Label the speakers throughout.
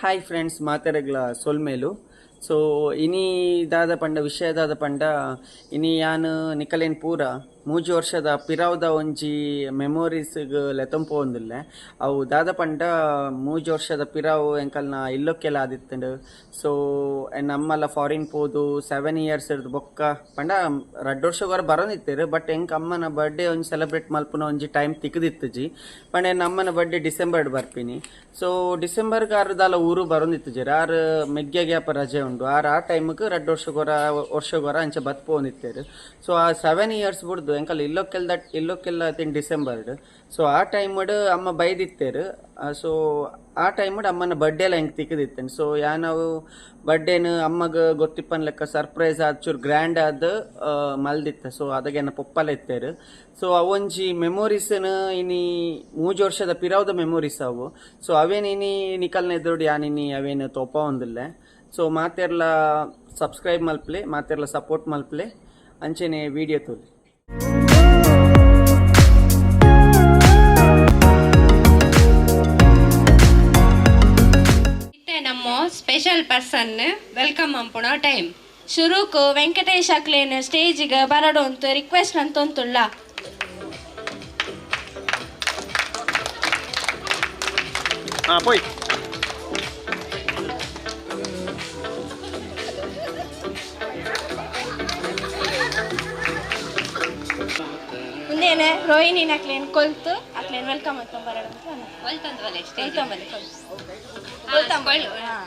Speaker 1: Hi friends ಮಾತಾಡಗ್ಲ ಸೊಲ್ಮೇಲು. So ಇನಿ ದಾದ ಪಂಡ ವಿಷಯದಾದ ಪಂಡ ಇನಿ ಯಾನ್ ನಿಕಲೇನ್ ಪೂರ. ಮೂಜಿ ವರ್ಷದ ಪಿರಾವ್ದ ಒಂಜಿ ಮೆಮೊರೀಸ್ಗ್ ಲೆತಂಪೋಂದುಲ್ಲೆ ಅವು ದಾದ ಪಂಡ ಮೂಜಿ ವರ್ಷದ ಪಿರಾವ್ ಎಂಕಲ್ನ ಇಲ್ಲೊಕ್ಕೆಲ್ಲ ಸೋ ಸೊ ನಮ್ಮಲ್ಲ ಫಾರಿನ್ ಪೋದು ಸೆವೆನ್ ಇಯರ್ಸ್ ಇರ್ದು ಬೊಕ್ಕ. ಪಂಡ ರಡ್ಡ್ ವರ್ಷ ಬರೋದಿತ್ತೇರು ಬಟ್ ಎಂಕ್ ಅಮ್ಮನ ಬರ್ಡೇ ಒಂಜಿ ಸೆಲೆಬ್ರೇಟ್ ಮಲ್ಪುನ ಒಂಜಿ ಟೈಮ್ ತಿಕ್ಕದಿತ್ತು ಜಿ. ಪಂಡ ನಮ್ಮನ ಬರ್ಡೇ ಡಿಸೆಂಬರ್ಡ್ ಬರ್ಪಿನಿ. ಸೊ ಡಿಸೆಂಬರ್ಗ್ ಆರ್ದಾಲ ಊರು ಬರೋದಿತ್ತು ಜಿ. ಆರ್ ಮೆಗ್ಗೆ ಗ್ಯಾಪ ರಜೆ ಉಂಡು. ಆರ್ ಆ ಟೈಮ್ಗ್ ರಡ್ಡ್ ವರ್ಷಗೊರ ವರ್ಷಗೊರ ಅಂಚೆ ಬತ್ಪೋನಿತ್ತೇರು ಸೊ, ಆ ಸೆವೆನ್ ಇಯರ್ಸ್ ಬಿಡ್ದು ಎಂಕಲ್ ಇಲ್ಲೊಕ್ಕೆಲ್ಲ ದಟ್ ಇಲ್ಲೊಕ್ಕೆಲ್ಲ ತಿನ್ ಡಿಸೆಂಬರ್ಡ್. ಸೊ ಆ ಟೈಮಡ್ ಅಮ್ಮ ಬೈದಿತ್ತೇರು. ಸೊ ಆ ಟೈಮಡ್ ಅಮ್ಮನ ಬರ್ಡೇ ಎಲ್ಲ ಹೆಂಗೆ ತಿಕ್ಕದಿತ್ತೇನೆ. ಸೊ ಯಾ ನಾವು ಬರ್ಡೇನು ಅಮ್ಮಗ ಗೊತ್ತಿಪ್ಪನ ಲೆಕ್ಕ ಸರ್ಪ್ರೈಸ್ ಆದ ಚೂರು ಗ್ರ್ಯಾಂಡ್ ಆದ ಮಲ್ದಿತ್ತ. ಸೊ ಅದಾಗೇನ ಪೊಪ್ಪಲ ಇತ್ತೇರು ಸೊ ಅವೊಂಜಿ ಮೆಮೊರೀಸನ್ನು ಇನಿ ಮೂಜು ವರ್ಷದ ಪಿರಾವ್ದ ಮೆಮೊರೀಸ್ ಅವು. ಸೊ ಅವೇನು ಇನಿ ನಿಕಲ್ನ ಎದುರು ಯಾನಿನಿ ಅವೇನು ತೋಪ ಒಂದಿಲ್ಲ ಸೊ ಮಾತೆರ್ಲ ಸಬ್ಸ್ಕ್ರೈಬ್ ಮಲ್ಪ್ಲೆ, ಮಾತೆರ್ಲ ಸಪೋರ್ಟ್ ಮಲ್ಪ್ಲೆ. ಅಂಚೆನೆ ವಿಡಿಯೋ ತೋಲಿ.
Speaker 2: ಸ್ಪೆಷಲ್ ಪರ್ಸನ್ ವೆಲ್ಕಮ್ ಅಂಪುಣ ಟೈಮ್ ಶುರುಕು ವೆಂಕಟೇಶ್ ಅಕ್ಲೇನ್ ಸ್ಟೇಜಿಗೆ ಬರಡು ಅಂತ ರಿಕ್ವೆಸ್ಟ್ ಅಂತ
Speaker 1: ಅಂತುಳ್ಳ
Speaker 2: ಮುಂದೇನೆ ರೋಹಿಣಿನ ಅಕ್ಲೇನ್ ಕೊಲ್ತು. ಅಕ್ಲೇನ್ ವೆಲ್ಕಮ್ ಅಂತ ಬರಡು ಅಂತ
Speaker 3: ಕೊಲ್ತಂದ್ವಲ್ಲ ಕೊಲ್ತಂಬಲ್ಲಿ ಕೊಲ್ತಂಬಲ್ಲಿ ಹಾಂ.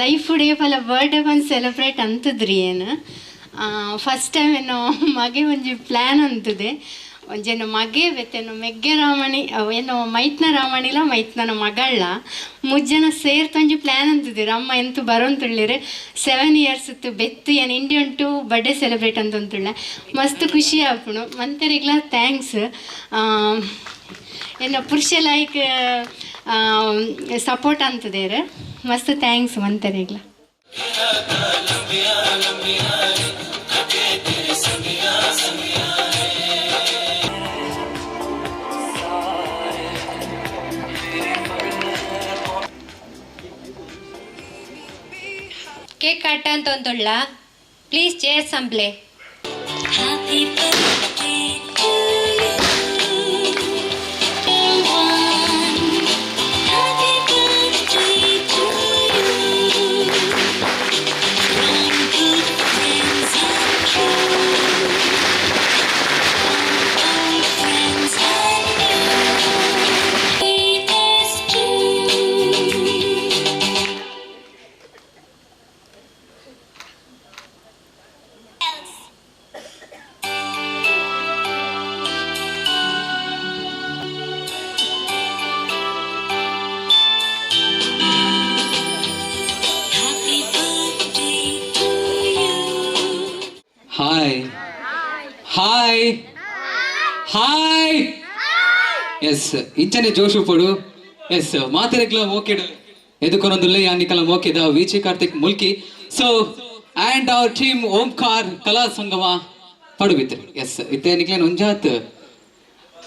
Speaker 4: ಲೈಫ್ ಡೇ ಫಲ ಬರ್ಡೇ ಬಂದು ಸೆಲೆಬ್ರೇಟ್ ಅಂತದ್ರಿ ಏನು ಫಸ್ಟ್ ಟೈಮ್ ಏನೋ ಮಗೆ ಒಂಜಿ ಪ್ಲ್ಯಾನ್ ಅಂತದೆ. ಒಂಜೇನು ಮಗೆ ಬೆತ್ತೇನು ಮೆಗ್ಗೆ ರಾಮಣಿ ಏನೋ ಮೈತ್ನ ರಾಮಣಿಲ ಮೈತ್ನನ ಮಗಳ ಮುಜ್ಜನ ಸೇರ್ತೊಂಜಿ ಪ್ಲ್ಯಾನ್ ಅಂತದೆ. ಅಮ್ಮ ಎಂತು ಬರೋಂತುಳ್ಳಿರೆ ಸೆವೆನ್ ಇಯರ್ಸ್ ಇತ್ತು ಬೆತ್ತು ಏನು ಇಂಡಿಯನ್ ಟು ಬರ್ಡೇ ಸೆಲೆಬ್ರೇಟ್ ಅಂತಂತುಳ್ಳೆ ಮಸ್ತ್ ಖುಷಿ ಆಪುಣು. ಮಂತರಿಗ್ಲ ಥ್ಯಾಂಕ್ಸ್ ಏನೋ ಪುರುಷ ಲೈಕ್ ಸಪೋರ್ಟ್ ಅಂತದೇರು ಮಸ್ತ್ ಥ್ಯಾಂಕ್ಸ್ ಮಂತರಿಗ್ಲ
Speaker 2: ಕೇಕ್ ಕಟ್ಟ ಅಂತ ಒಂದೊಳ್ಳ ಪ್ಲೀಸ್ ಚೇರ್
Speaker 5: ಹಾಯ್ ಎಸ್ ಇಂಚನೆ ಜೋಶು ಪಡು. ಎಸ್ ಮಾತಿರಕ್ಲ ಮೋಕೆಡು ಎದುಕೊನೊಂದುಲ್ಲ ಯಾನಿಕಲ ಮೋಕೆದ ವಿಚಿ Karthik Mulki. So and our team Omkar Kala Sangama Padubidri. Yes ಇತ್ತೆ ನಿಕ್ಲೇನ್ ಒಂಜಾತ್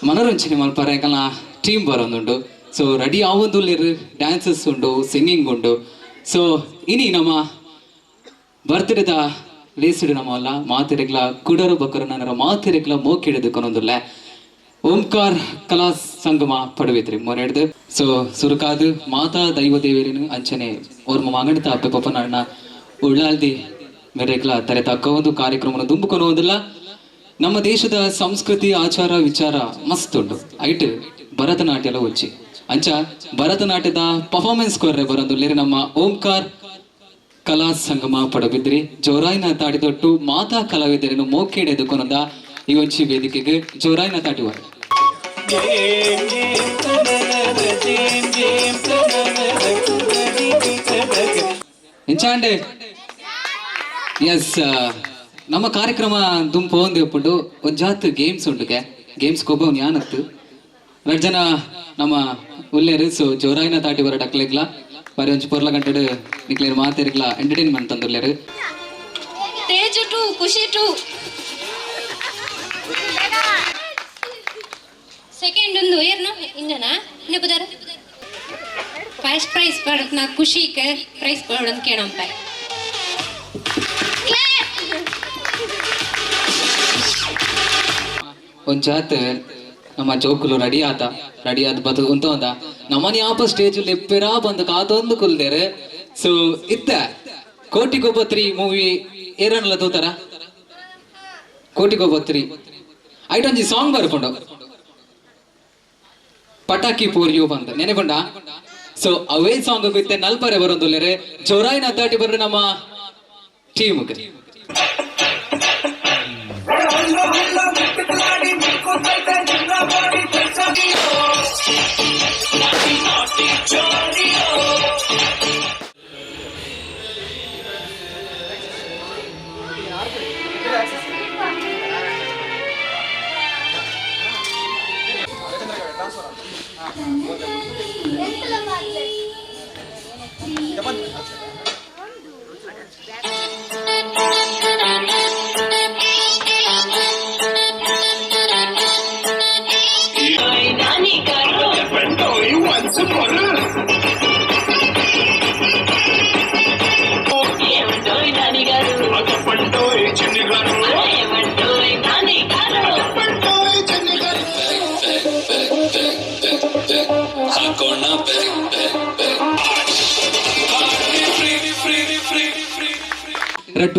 Speaker 5: ಮನೋರಂಜನೆ ಮಲ್ಪರ ಎಂಕಲ್ನ ಟೀಮ್ ಬರೊಂದುಂಡು. ಸೊ ರೆಡಿ ಆವೊಂದುಲ್ಲೆರ್ ಡ್ಯಾನ್ಸಸ್ ಉಂಡು ಸಿಂಗಿಂಗ್ ಉಂಡು. ಸೊ ಇನಿ ನಮ್ಮ ಬರ್ತ್ಡೇದ ಲೇಸಿಡು ನಮ್ಮಲ್ಲ ಮಾತೆರೆಗ್ಲ ಕುಡರು ಬಕರು ನನ್ನ ಮಾತಿರೆಗ್ಲ ಮೋಕಿಡಿದು ಓಂಕಾರ್ ಕಲಾ ಸಂಗಮ ಪಡುವಿತ್ರಿ ಮೊರೆಡ್ದು ಸೊ ಸುರುಕಾದು ಮಾತಾ ದೈವ ದೇವೇರಿನು ಅಂಚನೆ ಓರ್ಮ ಮಂಗಣಿತ ಅಪ್ಪೆ ಪಪ್ಪನಣ್ಣ ಉಳ್ಳಾಲ್ದಿ ಮೆರೆಕ್ಲ ತರೆ ತಕ್ಕ ಒಂದು ಕಾರ್ಯಕ್ರಮ ದುಂಬುಕೊನೋದಿಲ್ಲ ನಮ್ಮ ದೇಶದ ಸಂಸ್ಕೃತಿ, ಆಚಾರ, ವಿಚಾರ ಮಸ್ತ್ ಉಂಟು. ಐಟ್ ಭರತನಾಟ್ಯ ಎಲ್ಲ ಉಚ್ಚಿ. ಅಂಚ ಭರತನಾಟ್ಯದ ಪರ್ಫಾರ್ಮೆನ್ಸ್ ಕೊರ್ರೆ ಬರೋದು ನಮ್ಮ ಓಂಕಾರ್ ಕಲಾ ಸಂಗಮ ಪಡಬಿದ್ರಿ. ಜೋರಾಯಿನ ತಾಡಿದೊಟ್ಟು ಮಾತಾ ಕಲಾವಿದರನ್ನು ಮೋಕೆಡೆ ಎದುಕೊನದ ಈ ಒಂಚಿ ವೇದಿಕೆಗೆ ಜೋರಾಯಿನ ತಾಡುವ ಇಂಚಾಂಡೆ ಎಸ್ ನಮ್ಮ ಕಾರ್ಯಕ್ರಮ ದುಂಪು ಒಂದು ಒಪ್ಪುಂಡು ಒಂದ್ ಜಾತ್ ಗೇಮ್ಸ್ ಉಂಟುಗೆ. ಗೇಮ್ಸ್ ಕೊಬ್ಬ ಯಾನತ್ತು ಎರಡು ಜನ ನಮ್ಮ ಉಲ್ಲೇರು ಸೊ ಜೋರಾಯಿನ ತಾಟಿ ಬರ ಡಕ್ಲೆಗ್ಲ. ಬರೀ ಒಂಚು ಪೊರ್ಲ ಗಂಟೆಡು ನಿಕ್ಲೇರು ಮಾತೇರಿಗ್ಲ ಎಂಟರ್ಟೈನ್ಮೆಂಟ್ ತಂದುಲ್ಲೇರು
Speaker 2: ಖುಷಿ ಟು. ಪ್ರೈಸ್ ಖುಷಿ ಪ್ರೈಸ್ ಕೊಡೋಣ ಕೇಳೋಂತ
Speaker 5: ಒಂದ್ ಜಾತ್ ನಮ್ಮ ಜೋಕುಲು ರೆಡಿ ಆತ ರೆಡಿ ಆದ ಬದು ಅಂತ ಒಂದ. ನಮ್ಮನೆ ಆಪ ಸ್ಟೇಜ್ ಲೆಪ್ಪೆರ ಬಂದು ಕಾತೊಂದು ಕುಲ್ದೇರೆ. ಸೊ ಇತ್ತ ಕೋಟಿ ಗೋಪತ್ರಿ ಮೂವಿ ಏರನ್ಲ ತೋತಾರ? ಕೋಟಿ ಗೋಪತ್ರಿ ಐಟೊಂಜಿ ಸಾಂಗ್ ಬರ್ಕೊಂಡು. ಪಟಾಕಿ ಪೋರಿಯು ಬಂದ. ನೆನೆಕೊಂಡ ಸೊ ಅವೇ ಸಾಂಗ್ ಇತ್ತೆ ನಲ್ಪರೆ ಬರೋದುಲ್ಲೇರೆ ಜೋರಾಯಿನ ತಾಟಿ ಬರ್ರೆ ನಮ್ಮ ಟೀಮ್ಗೆ ಎರಡು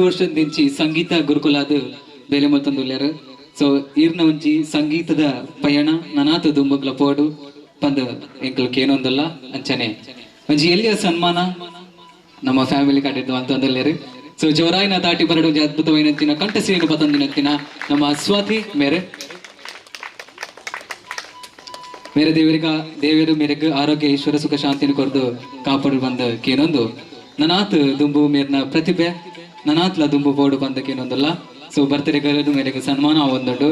Speaker 5: ವರ್ಷದ ದಿಂಚಿ ಸಂಗೀತ ಗುರುಕುಲಾದ ಬೇಲೆ ಮತ್ತೊಂದುಲ್ಯಾರ ಸೊ ಇರ್ನ ಒಂಜಿ ಸಂಗೀತದ ಪಯಣ ನನಾತ ದುಂಬಗ್ಲ ಪೋಡು ಪಂದ ಎಂಕಲ್ಕ್ ಏನೊಂದಲ್ಲ ಅಂಚನೆ. ಒಂಜಿ ಎಲ್ಲಿಯ ಸನ್ಮಾನ? ನಮ್ಮ ಫ್ಯಾಮಿಲಿ ಕಟ್ಟಿದ್ದು ಅಂತಂದಲ್ಲೇರು ಸೊ ಜೋರಾಯಿನ ತಾಟಿ ಬರಡು ಅದ್ಭುತವೈನಂತಿನ ಕಂಠಸಿರಿನ ಪತಂದಿನಂತಿನ ನಮ್ಮ ಸ್ವಾತಿ ಮೇರೆ. ಮೇರೆ ದೇವರಿಗ ದೇವರು ಮೇರೆಗ್ ಆರೋಗ್ಯ ಈಶ್ವರ ಸುಖ ಶಾಂತಿನ ಕೊರ್ದು ಕಾಪಾಡು ಬಂದ ಕೇನೊಂದು ನನಾತ್ ದುಂಬು ಮೇರ್ನ ಪ್ರತಿಭೆ ನನಾತ್ಲ ದುಂಬು ಬೋರ್ಡ್ ಬಂದ ಕೇನೊಂದಲ್ಲ ಸೊ ಬರ್ತಾರೆ ಗರದು ಮೇರೆಗೆ ಸನ್ಮಾನ ಒಂದೊಂದು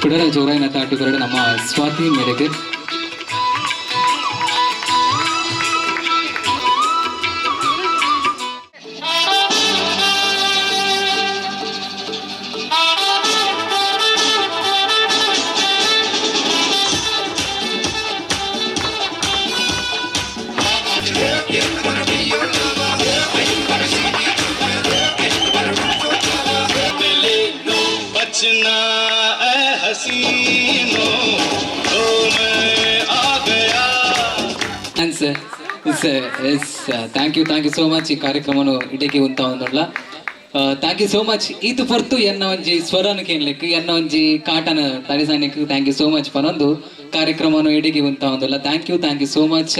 Speaker 5: ಪುಡರ ಜೋರಾಯಿನ ತಾಟಿ ಬರಡು ನಮ್ಮ ಸ್ವಾತಿ ಮೇರೆಗೆ
Speaker 6: thanks
Speaker 5: it's yes thank you thank you so much ಈ ಕಾರ್ಯಕ್ರಮನು ಇಡಕ್ಕೆ ಉಂತ ಒಂದೊಳ್ಳ ಥ್ಯಾಂಕ್ ಯು ಸೋ ಮಚ್ ಈತು ಪರ್ತು ಎನ್ನ ಒಂಜಿ ಸ್ವರನ ಕೇಳಲಿಕ್ಕೆ ಎನ್ನ ಒಂಜಿ ಕಾಟನ ತರಿಸಾಣಿಕ್ ಥ್ಯಾಂಕ್ ಯು ಸೋ ಮಚ್ ಪನೊಂದು ಕಾರ್ಯಕ್ರಮನು ಇಡಗೆ ಉಂತ ಒಂದೊಳ್ಳ thank you thank you so much